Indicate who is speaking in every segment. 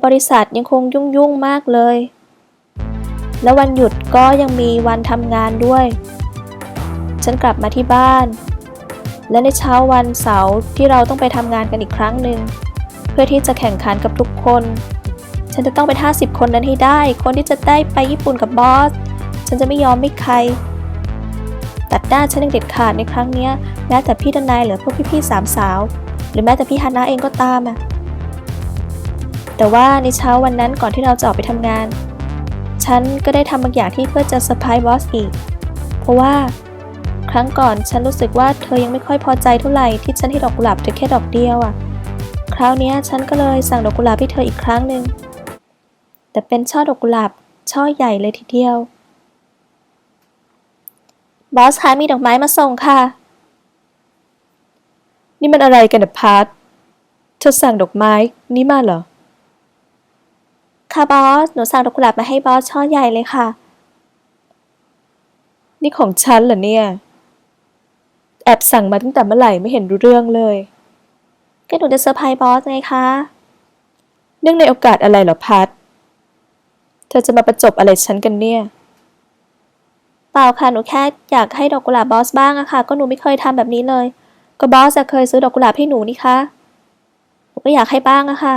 Speaker 1: ในบริษัทยังคงยุ่งยุ่งๆมากเลย แล้ววันหยุดก็ยังมีวันทำงานด้วย ฉันกลับมาที่บ้าน และในเช้าวันเสาร์ที่เราต้องไปทำงานกันอีกครั้งหนึ่ง เพื่อที่จะแข่งขันกับทุกคน ฉันจะต้องเป็น 50 คนนั้นให้ได้ คนที่จะได้ไปญี่ปุ่นกับบอส ฉันจะไม่ยอมให้ใคร ตัดหน้าฉันยังเด็ดขาดในครั้งนี้แม้แต่พี่ดนายหรือพวกพี่ๆสามสาว หรือแม้แต่พี่ฮานะเองก็ตามอะ แต่ว่าในเช้าวันนั้นก่อนที่เราจะออกไปทำงาน ฉันก็ได้ทำบางอย่างที่เพื่อจะเซอร์ไพรส์บอสอีก เพราะว่าครั้งก่อนฉันรู้สึกว่าเธอยังไม่ค่อยพอใจเท่าไหร่ที่ฉันให้ดอกกุหลาบเธอแค่ดอกเดียวอะคราวนี้ฉันก็เลยสั่งดอกกุหลาบให้เธออีกครั้งหนึ่ง แต่เป็นช่อดอกกุหลาบช่อใหญ่เลยทีเดียว บอสคะมีดอกไม้มาส่งค่ะ
Speaker 2: นี่มันอะไรกันนะพาร์ทเธอสั่งดอกไม้นี่มาเหรอ
Speaker 1: ค่ะบอส หนูสั่งดอกกุหลาบมาให้บอสช่อใหญ่เลยค่ะ
Speaker 2: นี่ของฉันเหรอเนี่ย แอบสั่งมาตั้งแต่เมื่อไหร่ไม่เห็นรู้เรื่องเลย
Speaker 1: ก็หนูจะเซอร์ไพรส์บอสไงคะ
Speaker 2: เนื่องในโอกาสอะไรเหรอพัด เธอจะมาประจบอะไรฉันกันเนี่ย
Speaker 1: เปล่าค่ะ หนูแค่อยากให้ดอกกุหลาบบอสบ้างอะค่ะ ก็หนูไม่เคยทำแบบนี้เลย ก็บอสจะเคยซื้อดอกกุหลาบให้หนูนี่คะ หนูก็อยากให้บ้างอะค่ะ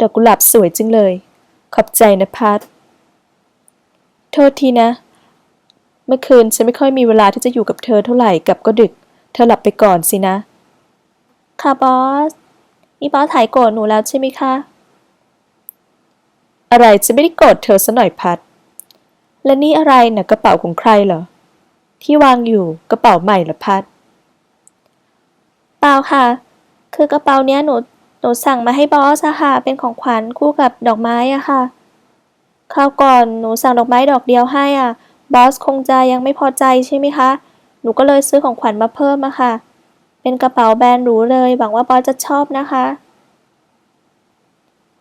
Speaker 2: ดอกกุหลาบสวยจังเลย ขอบใจนะพัดโทษทีนะ เมื่อคืนฉันไม่ค่อยมีเวลาที่จะอยู่กับเธอเท่าไหร่กลับก็ดึก เธอหลับไปก่อนสินะ
Speaker 1: ค่ะบอส นี่บอสถ่ายโกรธหนูแล้วใช่ไหมคะ
Speaker 2: อะไรจะไม่ได้โกรธเธอซะหน่อยพัด และนี่อะไรนะ่ะกระเป๋าของใครเหรอ ที่วางอยู่กระเป๋าใหม่เหรอพัด
Speaker 1: เปล่าค่ะ คือกระเป๋าเนี้ยหนู นูสั่งมาให้บอสอะค่ะ เป็นของขวัญคู่กับดอกไม้อะค่ะคราวก่อนหนูสั่งดอกไม้ดอกเดียวให้อะ บอสคงจะยังไม่พอใจใช่ไหมคะ หนูก็เลยซื้อของขวัญมาเพิ่มอะค่ะ เป็นกระเป๋าแบรนด์หรูเลย หวังว่าบอสจะชอบนะคะ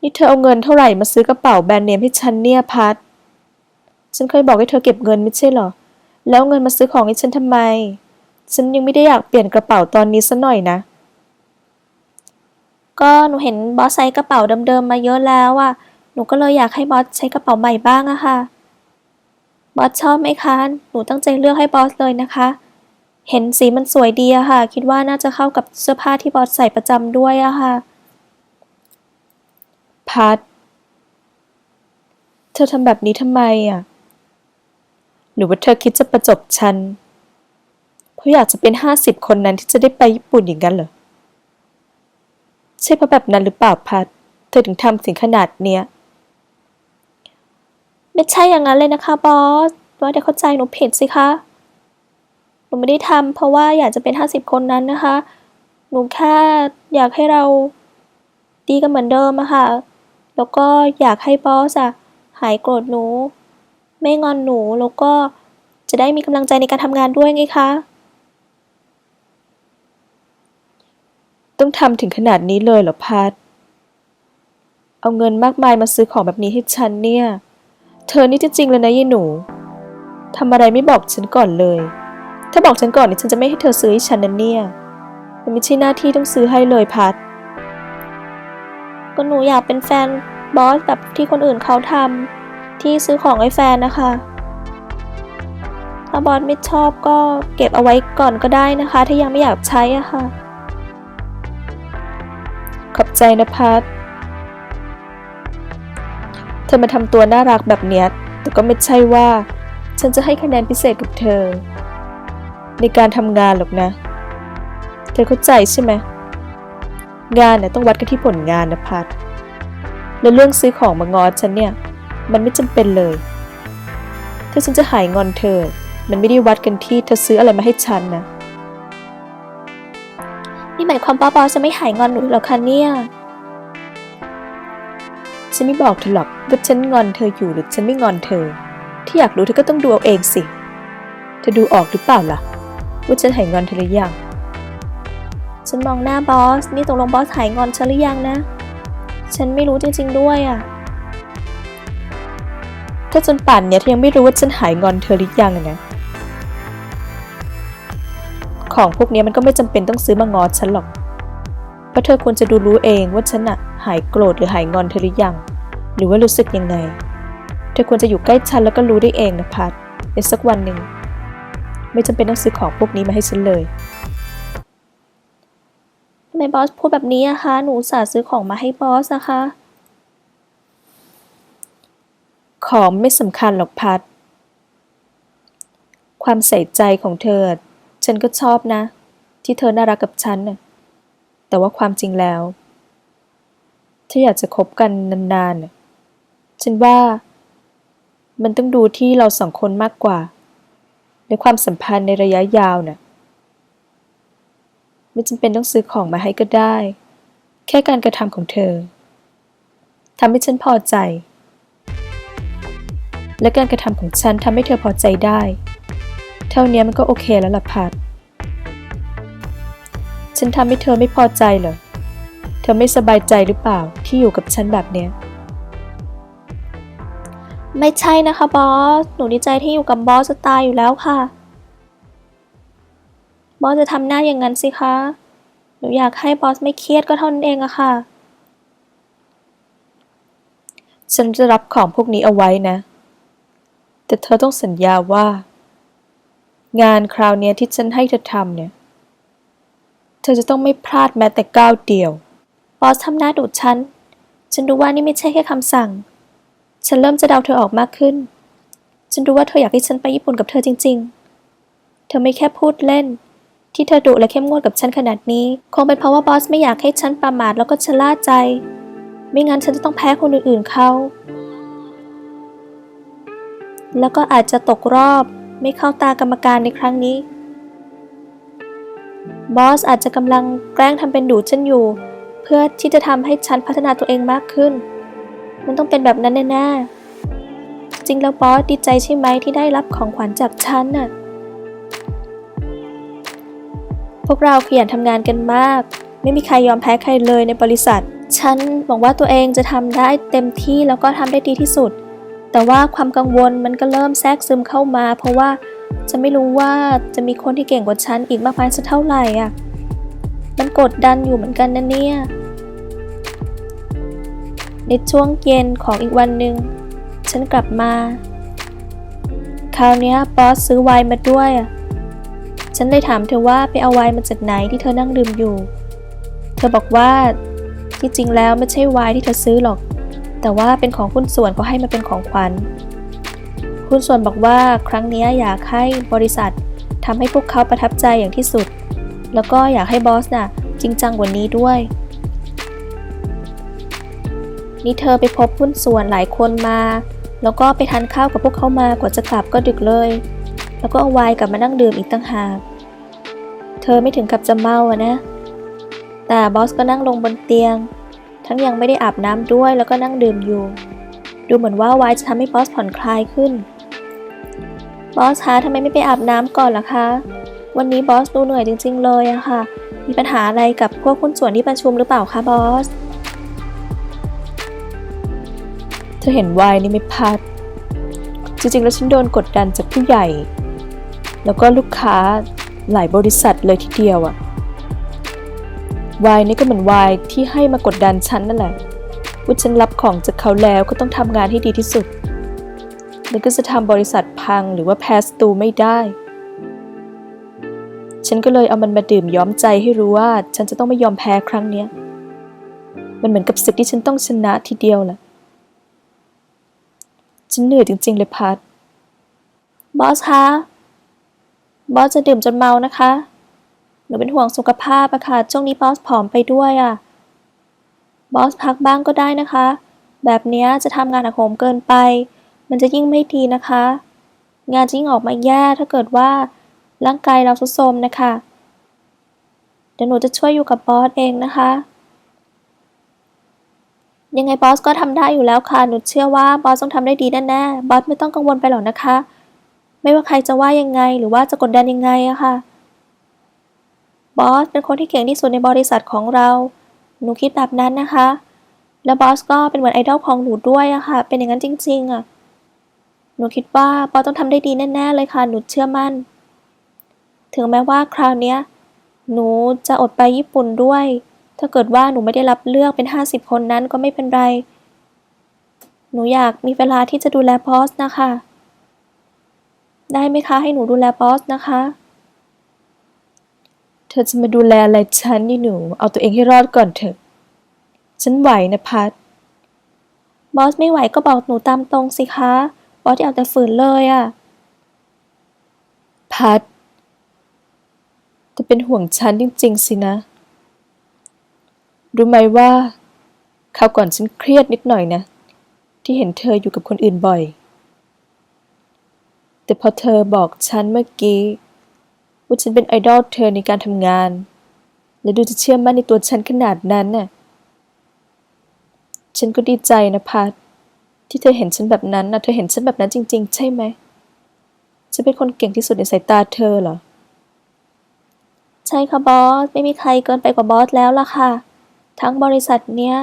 Speaker 2: นี่เธอเอาเงินเท่าไหร่มาซื้อกระเป๋าแบรนด์เนมให้ฉันเนี่ยพัด ฉันเคยบอกให้เธอเก็บเงินไม่ใช่เหรอ แล้วเอาเงินมาซื้อของให้ฉันทำไม ฉันยังไม่ได้อยากเปลี่ยนกระเป๋าตอนนี้ซะหน่อยนะ
Speaker 1: ก็หนูเห็นบอสใช้กระเป๋าเดิมๆมาเยอะแล้วอะหนูก็เลยอยากให้บอสใช้กระเป๋าใหม่บ้างอะค่ะ บอสชอบไหมคะ หนูตั้งใจเลือกให้บอสเลยนะคะ เห็นสีมันสวยดีอะค่ะ คิดว่าน่าจะเข้ากับเสื้อผ้าที่บอสใส่ประจำด้วยอะค่ะ
Speaker 2: พัด เธอทำแบบนี้ทำไมอะหรือว่าเธอคิดจะประจบฉัน เพราะอยากจะเป็นห้าสิบคนนั้นที่จะได้ไปญี่ปุ่นอย่างนั้นเหรอ ใช่เพราะแบบนั้นหรือเปล่าพัดเธอถึงทำถึงขนาดเนี้ย
Speaker 1: ไม่ใช่อย่างนั้นเลยนะคะบอสบอสเดี๋ยวเข้าใจหนูผิดสิคะ หนูไม่ได้ทำเพราะว่าอยากจะเป็นห้าสิบคนนั้นนะคะ หนูแค่อยากให้เราดีกันเหมือนเดิมอะค่ะ แล้วก็อยากให้บอสอะหายโกรธหนู ไม่งอนหนูแล้วก็จะได้มีกำลังใจในการทำงานด้วยไงคะ
Speaker 2: ต้องทำถึงขนาดนี้เลยเหรอพัด เอาเงินมากมายมาซื้อของแบบนี้ให้ฉันเนี่ย เธอนี่จริงๆเลยนะยายหนู ทำอะไรไม่บอกฉันก่อนเลย ถ้าบอกฉันก่อนเนี่ยฉันจะไม่ให้เธอซื้อให้ฉันนั่นเนี่ย มันไม่ใช่หน้าที่ต้องซื้อให้เลยพัด
Speaker 1: ก็หนูอยากเป็นแฟนบอสแบบที่คนอื่นเขาทำที่ซื้อของให้แฟนนะคะ ถ้าบอสไม่ชอบก็เก็บเอาไว้ก่อนก็ได้นะคะ ถ้ายังไม่อยากใช้อะค่ะ
Speaker 2: ขอบใจนะพัดเธอมาทำตัวน่ารักแบบเนี้ย แต่ก็ไม่ใช่ว่า ฉันจะให้คะแนนพิเศษกับเธอ ในการทำงานหรอกนะ เธอเข้าใจใช่ไหม งานเนี่ยต้องวัดกันที่ผลงานนะพัดแล้วเรื่องซื้อของมางอนฉันเนี่ย มันไม่จำเป็นเลย ถ้าฉันจะหายงอนเธอ มันไม่ได้วัดกันที่เธอซื้ออะไรมาให้ฉันนะ
Speaker 1: นี่หมายความว่าบอจะไม่หายงอนหนูหรอคะเนี่ย
Speaker 2: ฉันไม่บอกเธอหรอกว่าฉันงอนเธออยู่หรือฉันไม่งอนเธอ ที่อยากรู้เธอก็ต้องดูเอาเองสิ เธอดูออกหรือเปล่าล่ะ ว่าฉันหายงอนเธอหรือยัง
Speaker 1: ฉันมองหน้าบอส นี่ตกลงบอสหายงอนฉันหรือยังนะ ฉันไม่รู้จริงๆด้วยอะ
Speaker 2: ถ้าจนป่านเนี้ยเธอยังไม่รู้ว่าฉันหายงอนเธอหรือยังนะ ของพวกเนี้ยมันก็ไม่จำเป็นต้องซื้อมางอฉันหรอกราะเธอควรจะดูรู้เองว่าฉันอะหายโกรธหรือหายงอนเธอหรือยัง หรือว่ารู้สึกยังไง เธอควรจะอยู่ใกล้ฉันแล้วก็รู้ได้เองนะพัดในสักวันหนึ่ง ไม่จำเป็นต้องซื้อของพวกนี้มาให้ฉันเลย
Speaker 1: ทำไมบอสพูดแบบนี้อะคะ หนูอุตสาห์ซื้อของมาให้บอสนะคะ
Speaker 2: ของไม่สำคัญหรอกพัดความใส่ใจของเธอ ฉันก็ชอบนะ ที่เธอน่ารักกับฉันน่ะแต่ว่าความจริงแล้ว ถ้าอยากจะคบกันนานๆน่ะฉันว่า มันต้องดูที่เราสองคนมากกว่า ในความสัมพันธ์ในระยะยาวน่ะไม่จำเป็นต้องซื้อของมาให้ก็ได้ แค่การกระทำของเธอทำให้ฉันพอใจ และการกระทำของฉันทำให้เธอพอใจได้ เท่านี้มันก็โอเคแล้วล่ะพัด ฉันทำให้เธอไม่พอใจเหรอ เธอไม่สบายใจหรือเปล่าที่อยู่กับฉันแบบเนี้ย
Speaker 1: ไม่ใช่นะคะบอส หนูดีใจที่อยู่กับบอสจะตายอยู่แล้วค่ะ บอสจะทำหน้าอย่างนั้นสิคะ หนูอยากให้บอสไม่เครียดก็เท่านั้นเองอะค่ะ
Speaker 2: ฉันจะรับของพวกนี้เอาไว้นะ แต่เธอต้องสัญญาว่า งานคราวนี้ที่ฉันให้เธอทำเนี่ย เธอจะต้องไม่พลาดแม้แต่ก้าวเดียว
Speaker 1: บอสทำหน้าดูฉัน ฉันรู้ว่านี่ไม่ใช่แค่คำสั่ง ฉันเริ่มจะเดาเธอออกมากขึ้น ฉันรู้ว่าเธออยากให้ฉันไปญี่ปุ่นกับเธอจริง ๆ เธอไม่แค่พูดเล่น ที่เธอดุและเข้มงวดกับฉันขนาดนี้ คงเป็นเพราะว่าบอสไม่อยากให้ฉันประมาทแล้วก็ชะล่าใจ ไม่งั้นฉันจะต้องแพ้คนอื่นๆเขา แล้วก็อาจจะตกรอบ ไม่เข้าตากรรมการในครั้งนี้ บอสอาจจะกำลังแกล้งทำเป็นดูฉันอยู่ เพื่อที่จะทำให้ฉันพัฒนาตัวเองมากขึ้น มันต้องเป็นแบบนั้นแน่ๆจริงแล้วบอสดีใจใช่ไหมที่ได้รับของขวัญจากฉันน่ะพวกเราขยันทำงานกันมาก ไม่มีใครยอมแพ้ใครเลยในบริษัท ฉันหวังว่าตัวเองจะทำได้เต็มที่แล้วก็ทำได้ดีที่สุด แต่ว่าความกังวลมันก็เริ่มแทรกซึมเข้ามา เพราะว่าจะไม่รู้ว่าจะมีคนที่เก่งกว่าฉันอีกมากมายสักเท่าไหร่อะ มันกดดันอยู่เหมือนกันนะเนี่ย ในช่วงเย็นของอีกวันหนึ่งฉันกลับมา คราวนี้บอสซื้อไวน์มาด้วยอะฉันเลยถามเธอว่าไปเอาไวน์มาจากไหนที่เธอนั่งดื่มอยู่ เธอบอกว่าที่จริงแล้วไม่ใช่ไวน์ที่เธอซื้อหรอก แต่ว่าเป็นของหุ้นส่วนเขาให้มาเป็นของขวัญหุ้นส่วนบอกว่าครั้งนี้อยากให้บริษัททำให้พวกเขาประทับใจอย่างที่สุด แล้วก็อยากให้บอสน่ะจริงจังกว่านี้ด้วย นี่เธอไปพบหุ้นส่วนหลายคนมา แล้วก็ไปทานข้าวกับพวกเขามากว่าจะกลับก็ดึกเลย แล้วก็เอาไวน์กลับมานั่งดื่มอีกตั้งหาก เธอไม่ถึงกับจะเมาอะนะ แต่บอสก็นั่งลงบนเตียง ทั้งยังไม่ได้อาบน้ำด้วยแล้วก็นั่งดื่มอยู่ ดูเหมือนว่าไวน์จะทำให้บอสผ่อนคลายขึ้น บอสคะทำไมไม่ไปอาบน้ำก่อนล่ะคะ วันนี้บอสดูเหนื่อยจริง ๆ เลยอะค่ะ มีปัญหาอะไรกับพวกหุ้นส่วนที่ประชุมหรือเปล่าคะบอส
Speaker 2: เธอเห็นไวน์นี่ไม่พลาด จริงๆ แล้วฉันโดนกดดันจากผู้ใหญ่ แล้วก็ลูกค้าหลายบริษัทเลยทีเดียวอะ วน์นี่ก็เหมือนวน์ที่ให้มากดดันฉันนั่นแหละว่าฉันรับของจากเขาแล้วก็ต้องทำงานให้ดีที่สุดแล้วก็จะทำบริษัทพังหรือว่าแพ้สตูไม่ได้ ฉันก็เลยเอามันมาดื่มย้อมใจให้รู้ว่า ฉันจะต้องไม่ยอมแพ้ครั้งเนี้ย มันเหมือนกับศึกที่ฉันต้องชนะทีเดียวแหละฉันเหนื่อยจริง ๆ เลยพัด
Speaker 1: บอสคะ บอสจะดื่มจนเมานะคะ หนูเป็นห่วงสุขภาพอะค่ะ ช่วงนี้บอสผอมไปด้วยอะบอสพักบ้างก็ได้นะคะ แบบนี้จะทำงานหักโหมเกินไป มันจะยิ่งไม่ดีนะคะ งานจะยิ่งออกมาแย่ถ้าเกิดว่าร่างกายเราทุดโทรมนะคะ เดี๋ยวหนูจะช่วยอยู่กับบอสเองนะคะ ยังไงบอสก็ทำได้อยู่แล้วค่ะ หนูเชื่อว่าบอสต้องทำได้ดีแน่ๆ บอสไม่ต้องกังวลไปหรอกนะคะ ไม่ว่าใครจะว่ายังไงหรือว่าจะกดดันยังไงอะค่ะ บอสเป็นคนที่เก่งที่สุดในบริษัทของเรา หนูคิดแบบนั้นนะคะ แล้วบอสก็เป็นเหมือนไอดอลของหนูด้วยอะค่ะ เป็นอย่างนั้นจริง ๆอะหนูคิดว่าบอสต้องทำได้ดีแน่ๆเลยค่ะ หนูเชื่อมั่น ถึงแม้ว่าคราวเนี้ยหนูจะอดไปญี่ปุ่นด้วย ถ้าเกิดว่าหนูไม่ได้รับเลือกเป็นห้าสิบคนนั้นก็ไม่เป็นไร หนูอยากมีเวลาที่จะดูแลบอสนะคะ ได้ไหมคะ ให้หนูดูแลบอสนะคะ
Speaker 2: ธอจะมาดูแลอะไรฉันนี่หนู เอาตัวเองให้รอดก่อนเถอะ ฉันไหวนะพัด
Speaker 1: บอสไม่ไหวก็บอกหนูตามตรงสิคะ บอสอย่าเอาแต่ฝืนเลยอะ่ะ
Speaker 2: พัดจะเป็นห่วงฉันจริง ๆ สินะ รู้ไหมว่าคราวก่อนฉันเครียดนิดหน่อยนะ ที่เห็นเธออยู่กับคนอื่นบ่อย แต่พอเธอบอกฉันเมื่อกี้ ว่าฉันเป็นไอดอลเธอในการทำงาน และดูจะเชื่อมั่นในตัวฉันขนาดนั้นน่ะ ฉันก็ดีใจนะพัดที่เธอเห็นฉันแบบนั้นนะเธอเห็นฉันแบบนั้นจริง ๆ ใช่ไหม ฉันเป็นคนเก่งที่สุดในสายตาเธอเหรอ
Speaker 1: ใช่ค่ะบอส ไม่มีใครเกินไปกว่าบอสแล้วล่ะค่ะ ทั้งบริษัทเนี้ย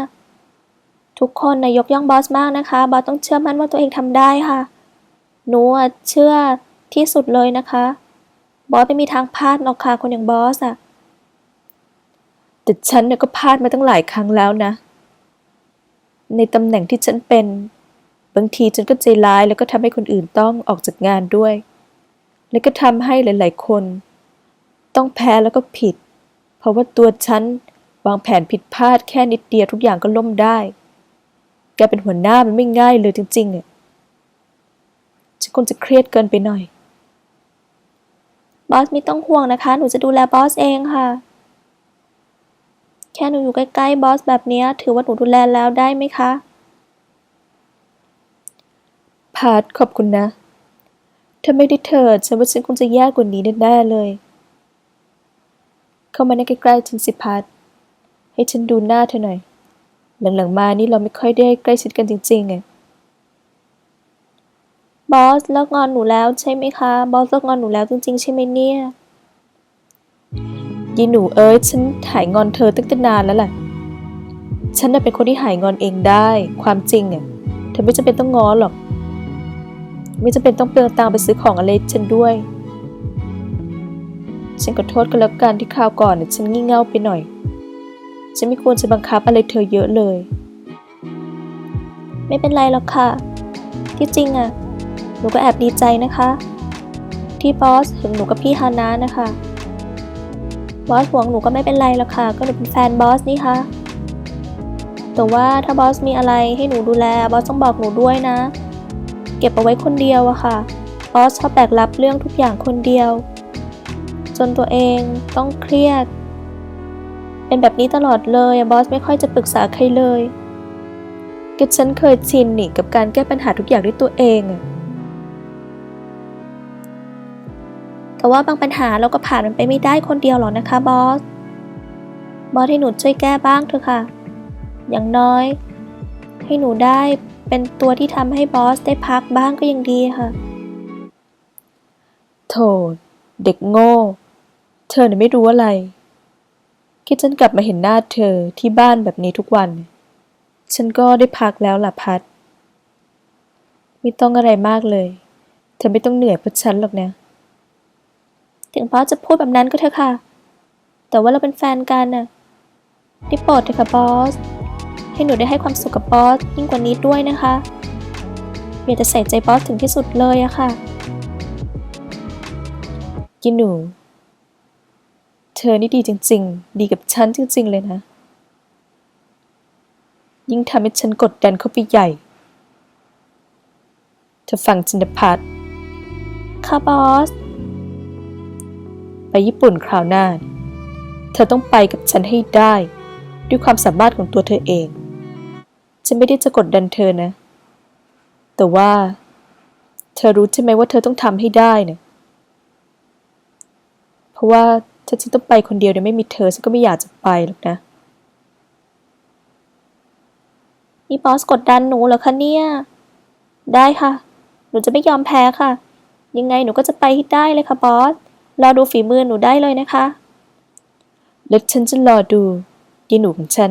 Speaker 1: ทุกคนนะยกย่องบอสมากนะคะ บอสต้องเชื่อมั่นว่าตัวเองทำได้ค่ะ หนูเชื่อที่สุดเลยนะคะ บอสไม่มีทางพลาดหรอกค่ะคนอย่างบอสอะ
Speaker 2: แต่ฉันเนี่ยก็พลาดมาตั้งหลายครั้งแล้วนะ ในตำแหน่งที่ฉันเป็น บางทีฉันก็ใจร้ายแล้วก็ทำให้คนอื่นต้องออกจากงานด้วย แล้วก็ทำให้หลาย ๆ คน ต้องแพ้แล้วก็ผิด เพราะว่าตัวฉันวางแผนผิดพลาดแค่นิดเดียวทุกอย่างก็ล่มได้ แกเป็นหัวหน้ามันไม่ง่ายเลยจริงๆอะฉันคงจะเครียดเกินไปหน่อย
Speaker 1: บอสไม่ต้องห่วงนะคะ หนูจะดูแลบอสเองค่ะ แค่หนูอยู่ใกล้ๆบอสแบบนี้ถือว่าหนูดูแลแล้วได้ไหมคะ
Speaker 2: พาร์ทขอบคุณนะถ้าไม่ได้เธอฉันว่าฉันคงจะแย่กว่านี้แน่ๆเลย เข้ามาในใกล้ๆฉันสิพาร์ทให้ฉันดูหน้าเธอหน่อย หลังๆมานี่เราไม่ค่อยได้ใกล้ชิดกันจริงๆไง
Speaker 1: บอสเลิกงอนหนูแล้วใช่ไหมคะ บอสเลิกงอนหนูแล้วจริงๆใช่ไหมเนี่ย
Speaker 2: ยีหนูเอ้ยฉันหายงอนเธอตั้งแต่นานแล้วแหละ ฉันน่ะเป็นคนที่หายงอนเองได้ ความจริงอะเธอไม่จำเป็นต้องง้อหรอก ไม่จำเป็นต้องเปลืองตังไปซื้อของอะไรฉันด้วย ฉันขอโทษกันแล้วกันที่คราวก่อนน่ะฉันงี่เง่าไปหน่อย ฉันไม่ควรจะบังคับอะไรเธอเยอะเลย
Speaker 1: ไม่เป็นไรหรอกค่ะ ที่จริงอะ หนูก็แอบดีใจนะคะ ที่บอสถึงหนูกับพี่ฮานะนะคะบอสห่วงหนูก็ไม่เป็นไรหรอกค่ะ ก็หนูเป็นแฟนบอสนี่คะแต่ว่าถ้าบอสมีอะไรให้หนูดูแลบอสต้องบอกหนูด้วยนะ เก็บเอาไว้คนเดียวอะค่ะบอสชอบแบกรับเรื่องทุกอย่างคนเดียว จนตัวเองต้องเครียด เป็นแบบนี้ตลอดเลยบอสไม่ค่อยจะปรึกษาใครเลย
Speaker 2: ก็ฉันเคยชินนี่กับการแก้ปัญหาทุกอย่างด้วยตัวเองอะ
Speaker 1: แต่ว่าบางปัญหาเราก็ผ่านมันไปไม่ได้คนเดียวหรอกนะคะบอส บอสให้หนูช่วยแก้บ้างเถอะค่ะ อย่างน้อย ให้หนูได้เป็นตัวที่ทำให้บอสได้พักบ้างก็ยังดีค่ะ
Speaker 2: โถเด็กโง่ เธอเนี่ยไม่รู้อะไร คิดฉันกลับมาเห็นหน้าเธอที่บ้านแบบนี้ทุกวัน ฉันก็ได้พักแล้วล่ะพัด ไม่ต้องอะไรมากเลย เธอไม่ต้องเหนื่อยเพราะฉันหรอกนะ
Speaker 1: ถึงบอสจะพูดแบบนั้นก็เถอะค่ะ แต่ว่าเราเป็นแฟนกันน่ะได้โปรดเถอะค่ะบอส ให้หนูได้ให้ความสุขกับบอสยิ่งกว่านี้ด้วยนะคะ อยากจะใส่ใจบอสถึงที่สุดเลยอะค่ะ
Speaker 2: กินหนู เธอนี่ดีจริง ๆ ดีกับฉันจริง ๆ เลยนะ ยิ่งทำให้ฉันกดดันเข้าไปใหญ่ เธอฟังจินตพัฒน์
Speaker 1: ค่ะบอส
Speaker 2: ไปญี่ปุ่นคราวหน้า เธอต้องไปกับฉันให้ได้ ด้วยความสามารถของตัวเธอเอง ฉันไม่ได้จะกดดันเธอนะ แต่ว่า เธอรู้ใช่ไหมว่าเธอต้องทำให้ได้เนี่ยเพราะว่าถ้าฉันต้องไปคนเดียวโดยไม่มีเธอฉันก็ไม่อยากจะไปหรอกนะ
Speaker 1: นี่บอสกดดันหนูเหรอคะเนี่ย ได้ค่ะ หนูจะไม่ยอมแพ้ค่ะ ยังไงหนูก็จะไปให้ได้เลยค่ะบอส รอดูฝีมือหนูได้เลยนะคะ
Speaker 2: แล้วฉันจะรอดูยีหนูของฉัน